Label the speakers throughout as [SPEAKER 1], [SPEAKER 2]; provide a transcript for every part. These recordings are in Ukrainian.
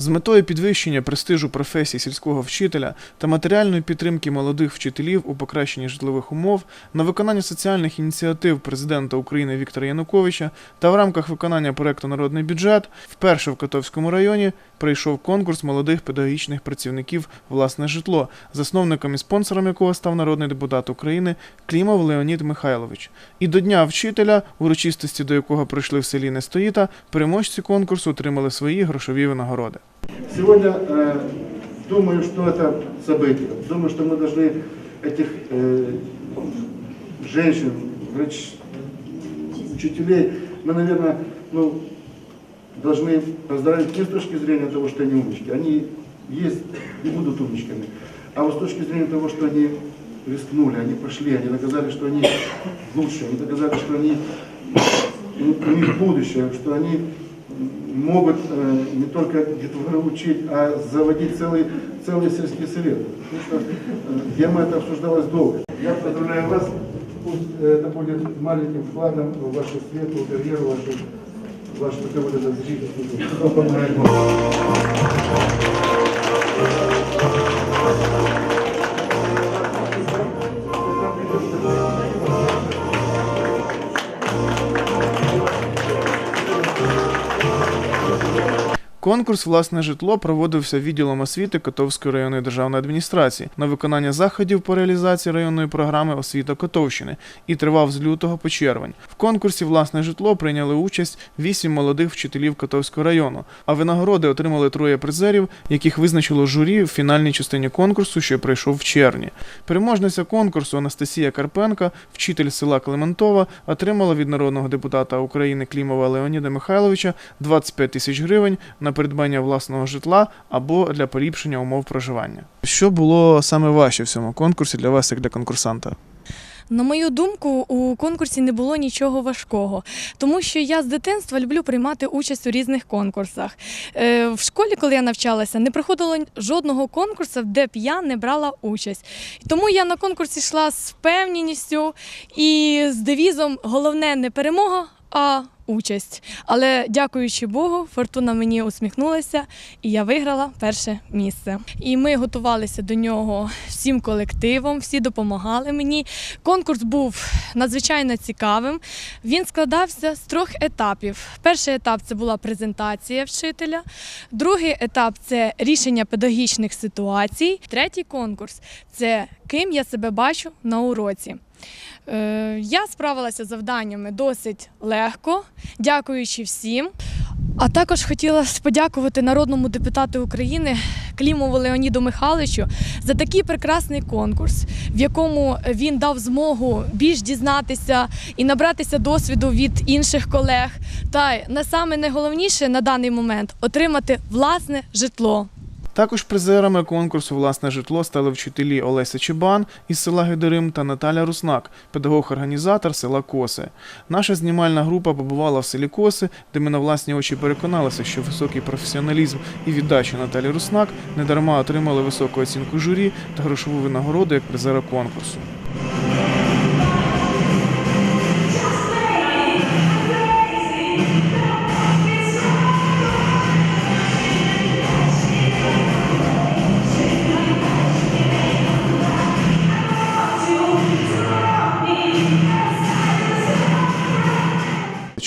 [SPEAKER 1] З метою підвищення престижу професії сільського вчителя та матеріальної підтримки молодих вчителів у покращенні житлових умов на виконання соціальних ініціатив президента України Віктора Януковича та в рамках виконання проекту Народний бюджет вперше в Котовському районі прийшов конкурс молодих педагогічних працівників власне житло, засновником і спонсором якого став народний депутат України Клімов Леонід Михайлович. І до Дня вчителя, урочистості до якого прийшли в селі Нестоїта, переможці конкурсу отримали свої грошові винагороди.
[SPEAKER 2] Сегодня э, думаю, что это событие. Думаю, что мы должны этих э, женщин, врач, учителей, мы, наверное, ну, должны поздравить не с точки зрения того, что они умнички. Они есть и будут умничками. А вот с точки зрения того, что они рискнули, они пошли, они доказали, что они лучше, они доказали, что они, у них будущее, что они могут э, не только детвору учить, а заводить целый, целый сельский совет. Потому что э, тема эта обсуждалась долго. Я поздравляю вас, пусть это будет маленьким вкладом в вашу светлую карьеру, вашу, ваш такой вот
[SPEAKER 1] Конкурс Власне житло проводився відділом освіти Котовської районної державної адміністрації на виконання заходів по реалізації районної програми Освіта Котовщини і тривав з лютого по червень. В конкурсі Власне житло прийняли участь вісім молодих вчителів Котовського району, а винагороди отримали троє призерів, яких визначило журі в фінальній частині конкурсу, що прийшов в червні. Переможниця конкурсу Анастасія Карпенка, вчитель села Клементова, отримала від народного депутата України Клімова Леоніда Михайловича 25 тисяч гривень на придбання власного житла або для поліпшення умов проживання. Що було саме важче в цьому конкурсі для вас, як для конкурсанта?
[SPEAKER 3] На мою думку, у конкурсі не було нічого важкого, тому що я з дитинства люблю приймати участь у різних конкурсах. Е, в школі, коли я навчалася, не проходило жодного конкурсу, де б я не брала участь. Тому я на конкурсі йшла з впевненістю і з девізом головне не перемога, а участь. Але дякуючи Богу, фортуна мені усміхнулася, і я виграла перше місце. І ми готувалися до нього всім колективом, всі допомагали мені. Конкурс був надзвичайно цікавим. Він складався з трьох етапів. Перший етап це була презентація вчителя, другий етап це рішення педагогічних ситуацій. Третій конкурс це ким я себе бачу на уроці. Е, Я справилася з завданнями досить легко, дякуючи всім. А також хотіла подякувати народному депутату України Клімову Леоніду Михайловичу за такий прекрасний конкурс, в якому він дав змогу більш дізнатися і набратися досвіду від інших колег. Та й найголовніше на даний момент отримати власне житло.
[SPEAKER 1] Також призерами конкурсу Власне житло стали вчителі Олеся Чебан із села Гедерим та Наталя Руснак, педагог-організатор села Коси. Наша знімальна група побувала в селі Коси, де ми на власні очі переконалися, що високий професіоналізм і віддача Наталі Руснак недарма отримали високу оцінку журі та грошову винагороду як призера конкурсу.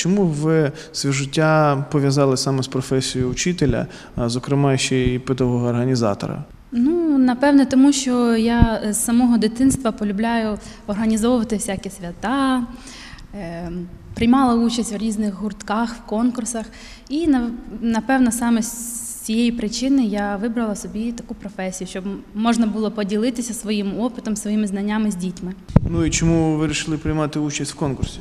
[SPEAKER 1] Чому ви своє життя пов'язали саме з професією учителя, зокрема ще й педагога-організатора?
[SPEAKER 4] Ну, напевне, тому що я з самого дитинства полюбляю організовувати всякі свята, е, приймала участь в різних гуртках, в конкурсах. І напевно саме з цієї причини я вибрала собі таку професію, щоб можна було поділитися своїм опитом, своїми знаннями з дітьми.
[SPEAKER 1] Ну і чому ви вирішили приймати участь в конкурсі?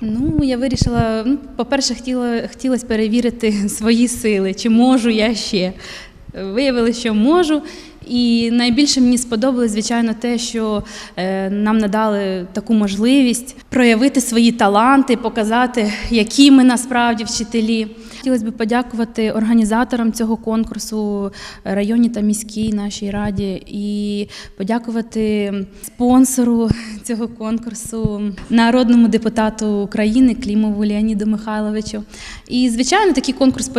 [SPEAKER 4] Ну, я вирішила, ну, по-перше, хотіла, хотілося перевірити свої сили, чи можу я ще. Виявилося, що можу. І найбільше мені сподобалось, звичайно, те, що е, нам надали таку можливість проявити свої таланти, показати, які ми насправді вчителі. Хотілося б подякувати організаторам цього конкурсу, районній та міській нашій раді, і подякувати спонсору цього конкурсу, народному депутату України Клімову Леоніду Михайловичу. І, звичайно, такий конкурс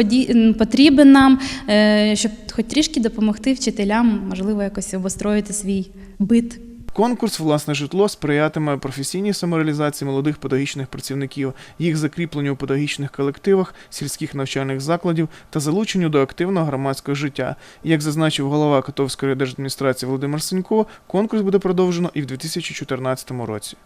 [SPEAKER 4] потрібен нам, е, щоб хоч трішки допомогти вчителям, можливо, якось обостроїти свій бит.
[SPEAKER 1] Конкурс Власне житло сприятиме професійній самореалізації молодих педагогічних працівників, їх закріпленню у педагогічних колективах, сільських навчальних закладів та залученню до активного громадського життя. Як зазначив голова Котовської держадміністрації Володимир Сенько, конкурс буде продовжено і в 2014 році.